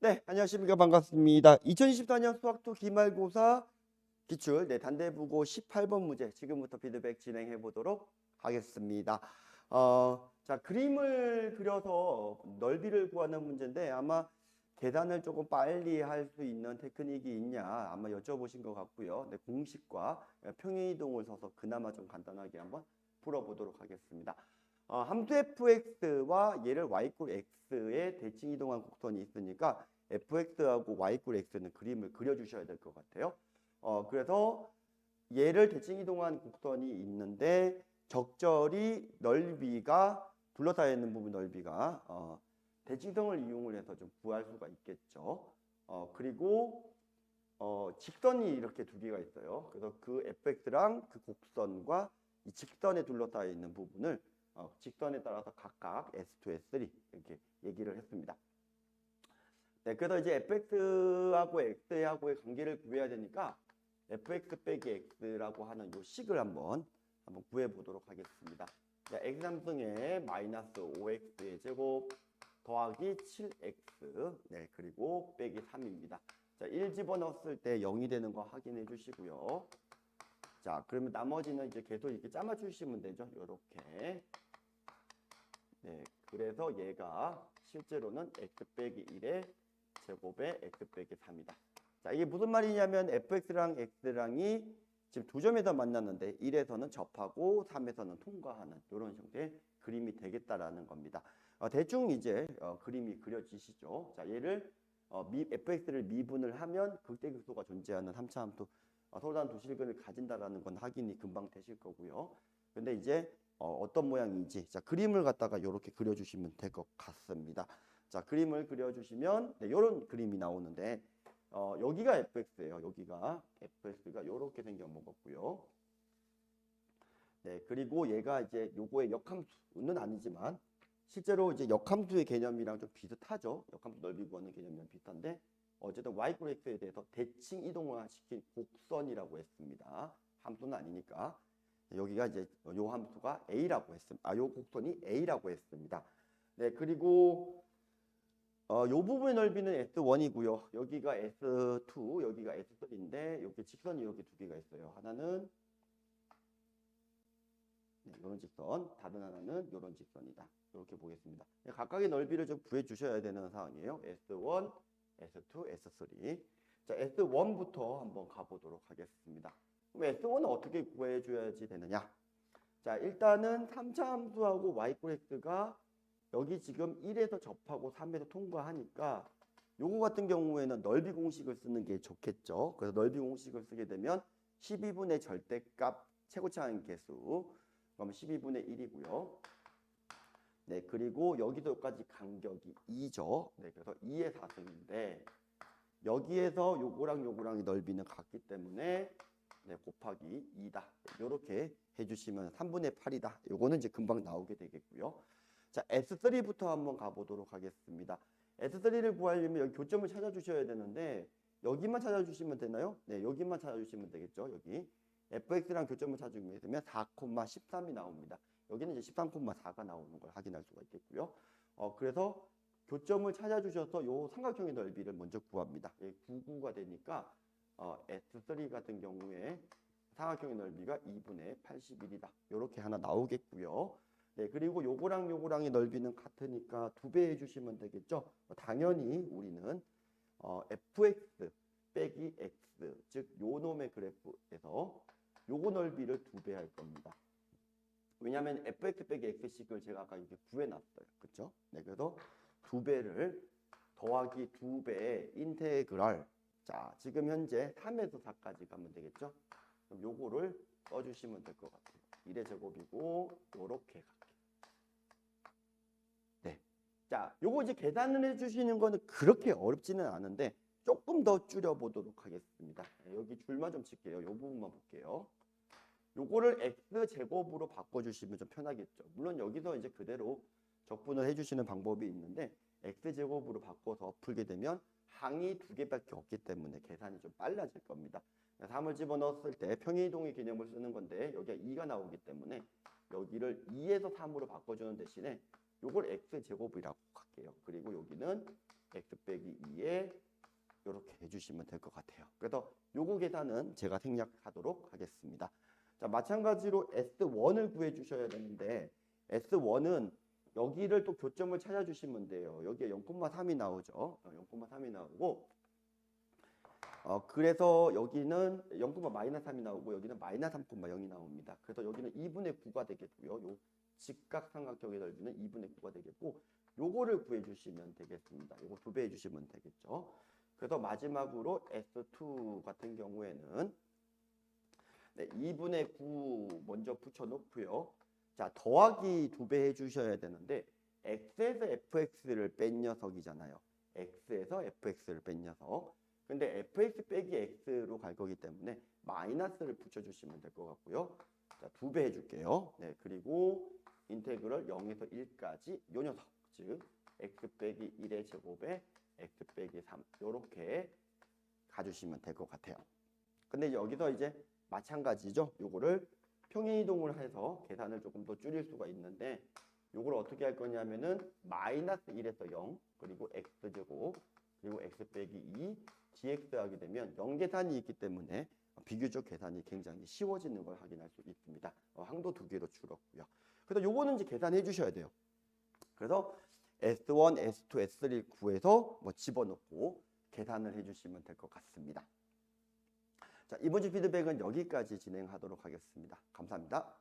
네, 안녕하십니까. 반갑습니다. 2024년 수학투 기말고사 기출 네, 단대부고 18번 문제 지금부터 피드백 진행해 보도록 하겠습니다. 어, 자, 그림을 그려서 넓이를 구하는 문제인데 아마 계산을 조금 빨리 할 수 있는 테크닉이 있냐 아마 여쭤보신 것 같고요. 네, 공식과 평행이동을 써서 그나마 좀 간단하게 한번 풀어보도록 하겠습니다. 어, 함수 fx와 얘를 y 꼴 x에 대칭 이동한 곡선이 있으니까 fx하고 y 꼴 x는 그림을 그려주셔야 될 것 같아요. 어, 그래서 얘를 대칭 이동한 곡선이 있는데 적절히 넓이가 둘러싸여 있는 부분 넓이가 어, 대칭성을 이용을 해서 좀 구할 수가 있겠죠. 어, 그리고 어, 직선이 이렇게 두 개가 있어요. 그래서 그 fx랑 그 곡선과 이 직선에 둘러싸여 있는 부분을 어, 직선에 따라서 각각 S2, S3 이렇게 얘기를 했습니다. 네, 그래서 이제 fx하고 x하고의 관계를 구해야 되니까 fx 빼기 x라고 하는 요 식을 한번 한번 구해 보도록 하겠습니다. 자, x 삼승에 마이너스 5x의 제곱 더하기 7x 네, 그리고 빼기 3입니다. 자, 1 집어넣었을 때 0이 되는 거 확인해 주시고요. 자, 그러면 나머지는 이제 계속 이렇게 짜맞 주시면 되죠. 요렇게. 네, 그래서 얘가 실제로는 x 빼기 1의 제곱에 x 빼기 3이다. 자, 이게 무슨 말이냐면 fx랑 x랑이 지금 두 점에서 만났는데 1에서는 접하고 3에서는 통과하는 이런 형태의 그림이 되겠다라는 겁니다. 어, 대충 이제 어, 그림이 그려지시죠. 자, 얘를 어, 미, fx를 미분을 하면 극대극소가 존재하는 3차 함수 어, 서울단 도실근을 가진다라는 건 확인이 금방 되실 거고요. 근데 이제 어, 떤 모양인지 자 그림을 갖다가 이렇게 그려주시면 될 것 같습니다. 자 그림을 그려주시면 네, 이런 그림이 나오는데 어, 여기가 fx예요. 여기가 fx가 이렇게 생겨 먹었고요. 네 그리고 얘가 이제 요거의 역함수는 아니지만 실제로 이제 역함수의 개념이랑 좀 비슷하죠. 역함수 넓이 구하는 개념이랑 비슷한데 어쨌든 y 꼴 x에 대해서 대칭 이동을 시킨 곡선이라고 했습니다. 함수는 아니니까 여기가 이제 요 함수가 a라고 했습니다. 아, 요 곡선이 a라고 했습니다. 네, 그리고 어, 요 부분의 넓이는 S1이고요. 여기가 S2, 여기가 S3인데 여기 직선이 이렇게 두 개가 있어요. 하나는 네, 이런 직선, 다른 하나는 이런 직선이다. 이렇게 보겠습니다. 네, 각각의 넓이를 좀 구해 주셔야 되는 상황이에요. S1, S2, S3. 자, S1부터 한번 가보도록 하겠습니다. 그럼 S1은 어떻게 구해줘야지 되느냐? 자, 일단은 3차 함수하고 y 꼴 x가 여기 지금 1에서 접하고 3에서 통과하니까 요거 같은 경우에는 넓이 공식을 쓰는 게 좋겠죠. 그래서 넓이 공식을 쓰게 되면 12분의 절대값 최고차항 개수 그러면 12분의 1이고요. 네, 그리고 여기서까지 간격이 2죠. 네, 그래서 2의 4승인데 여기에서 요거랑 요거랑의 넓이는 같기 때문에 네, 곱하기 2다. 이렇게 해주시면 3분의 8이다. 요거는 이제 금방 나오게 되겠고요. 자, S3부터 한번 가보도록 하겠습니다. S3를 구하려면 여기 교점을 찾아주셔야 되는데 여기만 찾아주시면 되나요? 네, 여기만 찾아주시면 되겠죠. 여기 fx랑 교점을 찾기 위해서면 4,13이 나옵니다. 여기는 이제 13,4가 나오는 걸 확인할 수가 있겠고요. 어, 그래서 교점을 찾아주셔서 요 삼각형의 넓이를 먼저 구합니다. 99가 되니까 어, S3 같은 경우에 삼각형의 넓이가 2분의 81이다. 이렇게 하나 나오겠고요. 네, 그리고 요거랑 요거랑의 넓이는 같으니까 두 배 해주시면 되겠죠. 어, 당연히 우리는 어, fx 빼기 x, 즉 요 놈의 그래프에서 요거 넓이를 두 배 할 겁니다. 왜냐하면 fx 빼기 x식을 제가 아까 이렇게 구해놨어요. 그렇죠? 네, 그래서 두 배를 더하기 두 배의 인테그랄 자, 지금 현재 3에서 4까지 가면 되겠죠? 그럼 요거를 써주시면 될 것 같아요. 1의 제곱이고 요렇게 갈게요. 네. 자, 요거 이제 계산을 해주시는 거는 그렇게 어렵지는 않은데 조금 더 줄여보도록 하겠습니다. 네, 여기 줄만 좀 칠게요. 요 부분만 볼게요. 요거를 x 제곱으로 바꿔주시면 좀 편하겠죠. 물론 여기서 이제 그대로 적분을 해주시는 방법이 있는데 x 제곱으로 바꿔서 풀게 되면 항이 두 개밖에 없기 때문에 계산이 좀 빨라질 겁니다. 3을 집어넣었을 때 평행이동의 개념을 쓰는 건데 여기가 2가 나오기 때문에 여기를 2에서 3으로 바꿔주는 대신에 요걸 x 제곱이라고 할게요. 그리고 여기는 x 빼기 2에 이렇게 해주시면 될 것 같아요. 그래서 요거 계산은 제가 생략하도록 하겠습니다. 자 마찬가지로 S1을 구해 주셔야 되는데 S1은 여기를 또 교점을 찾아주시면 돼요. 여기에 0,3이 나오죠. 어, 0,3이 나오고 어, 그래서 여기는 0, 마이너스 3이 나오고 여기는 마이너스 3,0이 나옵니다. 그래서 여기는 2분의 9가 되겠고요. 요 직각삼각형의 넓이는 2분의 9가 되겠고 요거를 구해 주시면 되겠습니다. 요거 두 배 해 주시면 되겠죠. 그래서 마지막으로 S2 같은 경우에는 네, 2분의 9 먼저 붙여 놓고요. 자, 더하기 두 배 해 주셔야 되는데 x에서 fx를 뺀 녀석이잖아요. x에서 fx를 뺀 녀석. 근데 fx 빼기 x로 갈 거기 때문에 마이너스를 붙여 주시면 될 것 같고요. 자, 두 배 해줄게요. 네, 그리고 인테그럴 0에서 1까지 요 녀석, 즉 x 빼기 1의 제곱에 x 빼기 3 요렇게 가주시면 될 것 같아요. 근데 여기서 이제 마찬가지죠. 요거를 평행 이동을 해서 계산을 조금 더 줄일 수가 있는데 요걸 어떻게 할 거냐면은 마이너스 1에서 0 그리고 x 제곱 그리고 x 빼기 2 dx 하게 되면 0 계산이 있기 때문에 비교적 계산이 굉장히 쉬워지는 걸 확인할 수 있습니다. 어, 항도 두 개로 줄었고요. 그래서 요거는 이제 계산해 주셔야 돼요. 그래서 S1, S2, S3 구해서 뭐 집어넣고 계산을 해주시면 될 것 같습니다. 자, 이번 주 피드백은 여기까지 진행하도록 하겠습니다. 감사합니다.